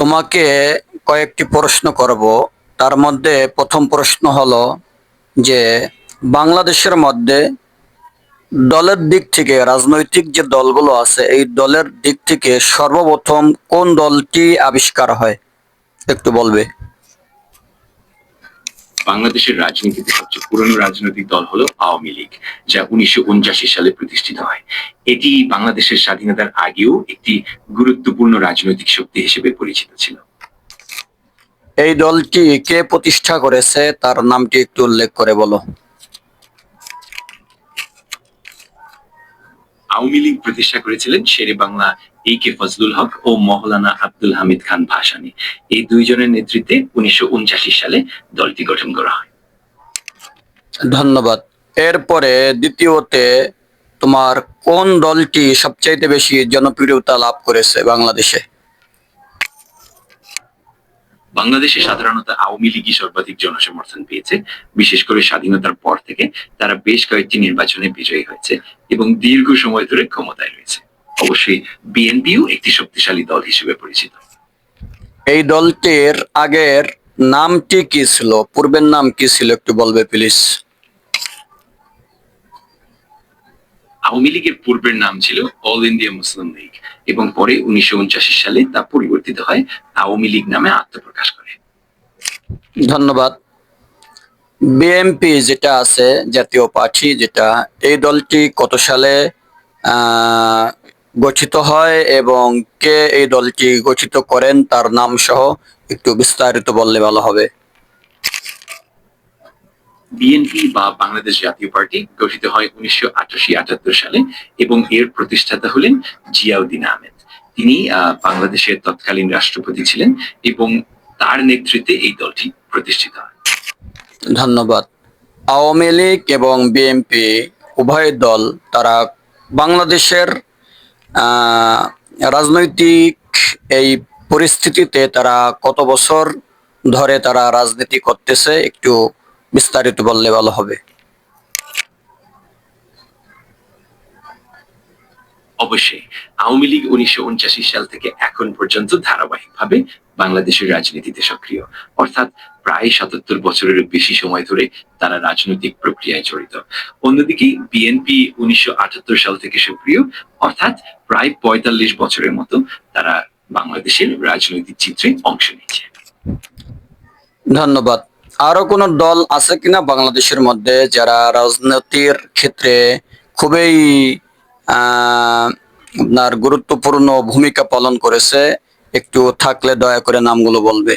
তোমাকে কয়েকটি প্রশ্ন করব। তার মধ্যে প্রথম প্রশ্ন হলো যে, বাংলাদেশের মধ্যে দলের দিক থেকে, রাজনৈতিক যে দলগুলো আছে, এই দলের দিক থেকে সর্বপ্রথম কোন দলটি আবিষ্কার হয়? একটু বলবে। বাংলাদেশের রাজনীতিতে সবচেয়ে পুরনো রাজনৈতিক দল হলো আওয়ামী লীগ, যা উনিশশো সালে প্রতিষ্ঠিত হয়। এটি বাংলাদেশের স্বাধীনতার আগেও একটি গুরুত্বপূর্ণ রাজনৈতিক শক্তি হিসেবে পরিচিত ছিল। এই দলটি কে প্রতিষ্ঠা করেছে, তার নামটি একটু উল্লেখ করে বলো। আওয়ামী লীগ প্রতিষ্ঠা করেছিলেন শেরে বাংলা এ কে ফজলুল হক ও মহলানা আব্দুল হামিদ খান ভাসানী। এই দুইজনের নেতৃত্বে উনিশশো সালে দলটি গঠন করা হয়। ধন্যবাদ। এরপরে দ্বিতীয়তে তোমার কোন দলটি সবচাইতে বেশি জনপ্রিয়তা লাভ করেছে বাংলাদেশে? বাংলাদেশে সাধারণত আওয়ামী লীগই সর্বাধিক জনসমর্থন পেয়েছে। বিশেষ করে স্বাধীনতার পর থেকে তারা বেশ কয়েকটি নির্বাচনে বিজয়ী হয়েছে এবং দীর্ঘ সময় ধরে ক্ষমতায় রয়েছে। অবশ্যই বিএনপিও একটি শক্তিশালী দল হিসেবে পরিচিত। এই দলটির আগের নামটি কি ছিল? পূর্বের নাম কি ছিল? একটু বলবে, প্লিজ। আওয়ামী লীগের পূর্বের নাম ছিল অল ইন্ডিয়া মুসলিম লীগ এবং পরে উনিশশো সালে তা পরিবর্তিত হয় আওয়ামী লীগ নামে আত্মপ্রকাশ করে। ধন্যবাদ। বিএমপি যেটা আছে, জাতীয় পার্টি যেটা, এই দলটি কত সালে গঠিত হয় এবং কে এই দলটি গঠিত করেন, তার নাম সহ একটু বিস্তারিত বললে ভালো হবে। বিএনপি বা বাংলাদেশ জাতীয় পার্টি গঠিত হয় উনিশশো আটাশি আটাত্তর সালে এবং এর প্রতিষ্ঠাতা হলেন জিয়াউদ্দিন আহমেদ। তিনি বাংলাদেশের তৎকালীন রাষ্ট্রপতি ছিলেন এবং তার নেতৃত্বে এই দলটি প্রতিষ্ঠিত হয়। ধন্যবাদ। আওয়ামী লীগ এবং বিএনপি উভয় দল তারা বাংলাদেশের রাজনৈতিক এই পরিস্থিতিতে তারা কত বছর ধরে তারা রাজনীতি করতেছে একটু বিস্তারিত বললে ভালো হবে। অবশ্যই আওয়ামী লীগ উনিশশো সাল থেকে এখন পর্যন্ত ধারাবাহিকভাবে বাংলাদেশের রাজনীতিতে সক্রিয়। অর্থাৎ প্রায় সাতাত্তর বছরের বেশি সময় ধরে তারা রাজনৈতিক প্রক্রিয়ায় জড়িত। অন্যদিকে বিএনপি উনিশশো আটাত্তর সাল থেকে সক্রিয় অর্থাৎ প্রায় পঁয়তাল্লিশ বছরের মতো তারা বাংলাদেশের রাজনৈতিক চিত্রে অংশ নিচ্ছে ধন্যবাদ। আরও কোন দল আছে কিনা বাংলাদেশের মধ্যে যারা রাজনীতির ক্ষেত্রে খুবই আপনার গুরুত্বপূর্ণ ভূমিকা পালন করেছে, একটু থাকলে দয়া করে নামগুলো বলবে।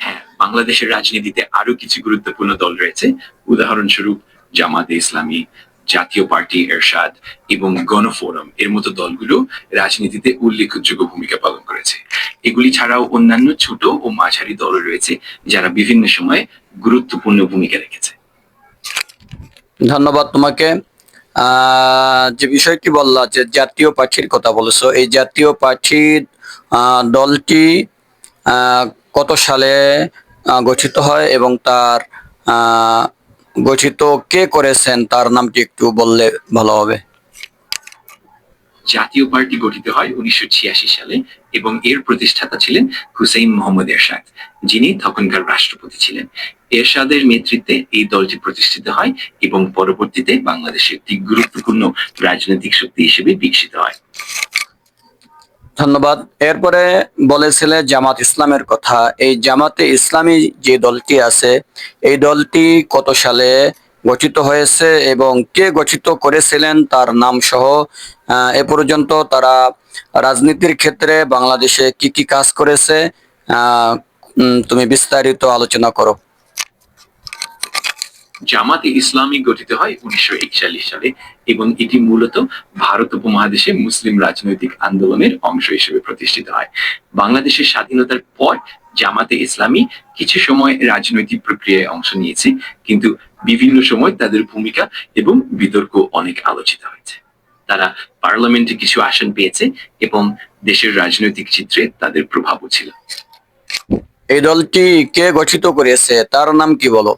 হ্যাঁ বাংলাদেশের রাজনীতিতে আরও কিছু গুরুত্বপূর্ণ দল রয়েছে। উদাহরণস্বরূপ জামাতে ইসলামী জাতীয় পার্টি, এরশাদ এবং গণফোরাম এর মতো দলগুলো রাজনীতিতে উল্লেখযোগ্য ভূমিকা পালন করেছে। এগুলি ছাড়াও অন্যান্য ছোট ও মাঝারি দল রয়েছে যারা বিভিন্ন সময়ে গুরুত্বপূর্ণ ভূমিকা রেখেছে। ধন্যবাদ তোমাকে। যে বিষয়টি বললা যে জাতীয় পার্টির কথা বলেছ, এই জাতীয় পার্টির দলটি কত সালে গঠিত হয় এবং তার গঠিত কে করেছেন? তার নামটি একটু বললে ভালো হবে। জাতীয় পার্টি গঠিত হয় উনিশশো ছিয়াশি সালে এবং এর প্রতিষ্ঠাতা ছিলেন হুসেইন মোহাম্মদ এরশাদ, যিনি তখনকার রাষ্ট্রপতি ছিলেন। এরশাদের নেতৃত্বে এই দলটি প্রতিষ্ঠিত হয় এবং পরবর্তীতে বাংলাদেশের একটি গুরুত্বপূর্ণ রাজনৈতিক শক্তি হিসেবে বিকশিত হয়। ধন্যবাদ। এরপরে বলেছিলে জামাত ইসলামের কথা। এই জামাতে ইসলামী যে দলটি আছে, এই দলটি কত সালে গঠিত হয়েছে এবং কে গঠিত করেছিলেন, তার নাম সহ এ পর্যন্ত তারা রাজনীতির ক্ষেত্রে বাংলাদেশে কি কি কাজ করেছে তুমি বিস্তারিত আলোচনা করো। জামাতে ইসলামী গঠিত হয় উনিশশো একচল্লিশ সালে এবং এটি মূলত ভারত উপমহাদেশে মুসলিম রাজনৈতিক আন্দোলনের অংশ হিসেবে প্রতিষ্ঠিত হয়। বাংলাদেশের স্বাধীনতার পর জামাতে ইসলামী কিছু সময় রাজনৈতিক প্রক্রিয়ায় অংশ নিয়েছে, কিন্তু বিভিন্ন সময় তাদের ভূমিকা এবং বিতর্ক অনেক আলোচিত হয়েছে। তারা পার্লামেন্টে কিছু আসন পেয়েছে এবং দেশের রাজনৈতিক চিত্রে তাদের প্রভাবও ছিল। এই দলটি কে গঠিত করেছে? তার নাম কি বলো?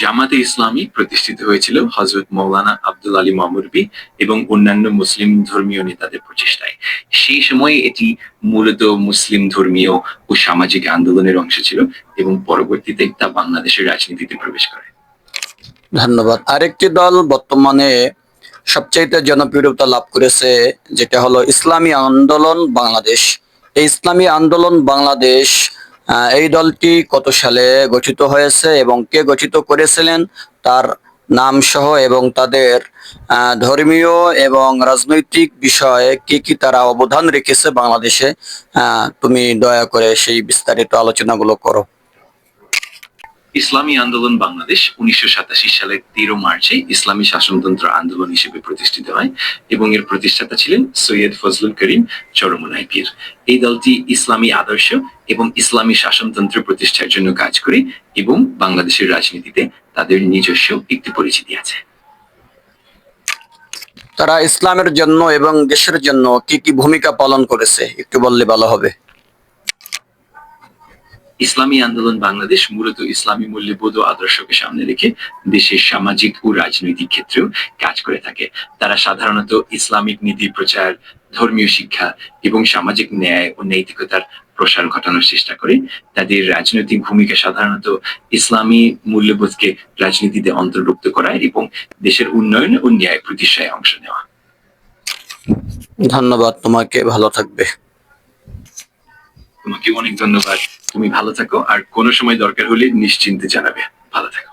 জামাতে ইসলামী প্রতিষ্ঠিত হয়েছিল হজরত মৌলানা আব্দুল আলী মামুরবি এবং অন্যান্য মুসলিম ধর্মীয় নেতাদের প্রচেষ্টায়। সেই সময়ে এটি মূলত মুসলিম ধর্মীয় ও সামাজিক আন্দোলনের অংশ ছিল এবং পরবর্তীতে তা বাংলাদেশের রাজনীতিতে প্রবেশ করে। ধন্যবাদ। আরেকটি দল বর্তমানে সবচাইতে জনপ্রিয়তা লাভ করেছে, যেটা হলো ইসলামী আন্দোলন বাংলাদেশ। এই ইসলামী আন্দোলন বাংলাদেশ এই দলটি কত সালে গঠিত হয়েছে এবং কে গঠিত করেছিলেন, তার নাম সহ এবং তাদের ধর্মীয় এবং রাজনৈতিক বিষয়ে কি কি তারা অবদান রেখেছে বাংলাদেশে তুমি দয়া করে সেই বিস্তারিত আলোচনাগুলো করো। ইসলামী আন্দোলন বাংলাদেশ উনিশশো সাতাশি সালের তেরো মার্চে ইসলামী শাসনতন্ত্র আন্দোলন হিসেবে প্রতিষ্ঠিত হয় এবং এর প্রতিষ্ঠাতা ছিলেন সৈয়দ ফজলুল করিম চরমনাই পীর এই দলটি ইসলামী আদর্শ এবং ইসলামী শাসনতন্ত্র প্রতিষ্ঠার জন্য কাজ করে এবং বাংলাদেশের রাজনীতিতে তাদের নিজস্ব একটি পরিচিতি আছে। তারা ইসলামের জন্য এবং দেশের জন্য কি কি ভূমিকা পালন করেছে একটু বললে ভালো হবে। ইসলামী আন্দোলন বাংলাদেশ মূলত ইসলামী মূল্যবোধ ও আদর্শকে সামনে রেখে দেশের সামাজিক ও রাজনৈতিক ক্ষেত্রেও কাজ করে থাকে। তারা সাধারণত ইসলামিক নীতি প্রচার, ধর্মীয় শিক্ষা এবং সামাজিক ন্যায় ও নৈতিকতার প্রসার ঘটানোর চেষ্টা করে। তাদের রাজনৈতিক ভূমিকা সাধারণত ইসলামী মূল্যবোধকে রাজনীতিতে অন্তর্ভুক্ত করা এবং দেশের উন্নয়ন ও ন্যায় প্রতিষ্ঠায় অংশ নেওয়া। ধন্যবাদ, তোমাকে ভালো থাকবে। তোমাকে অনেক ধন্যবাদ। তুমি ভালো থাকো আর কোনো সময় দরকার হলে নিশ্চিন্তে জানাবে। ভালো থাকো।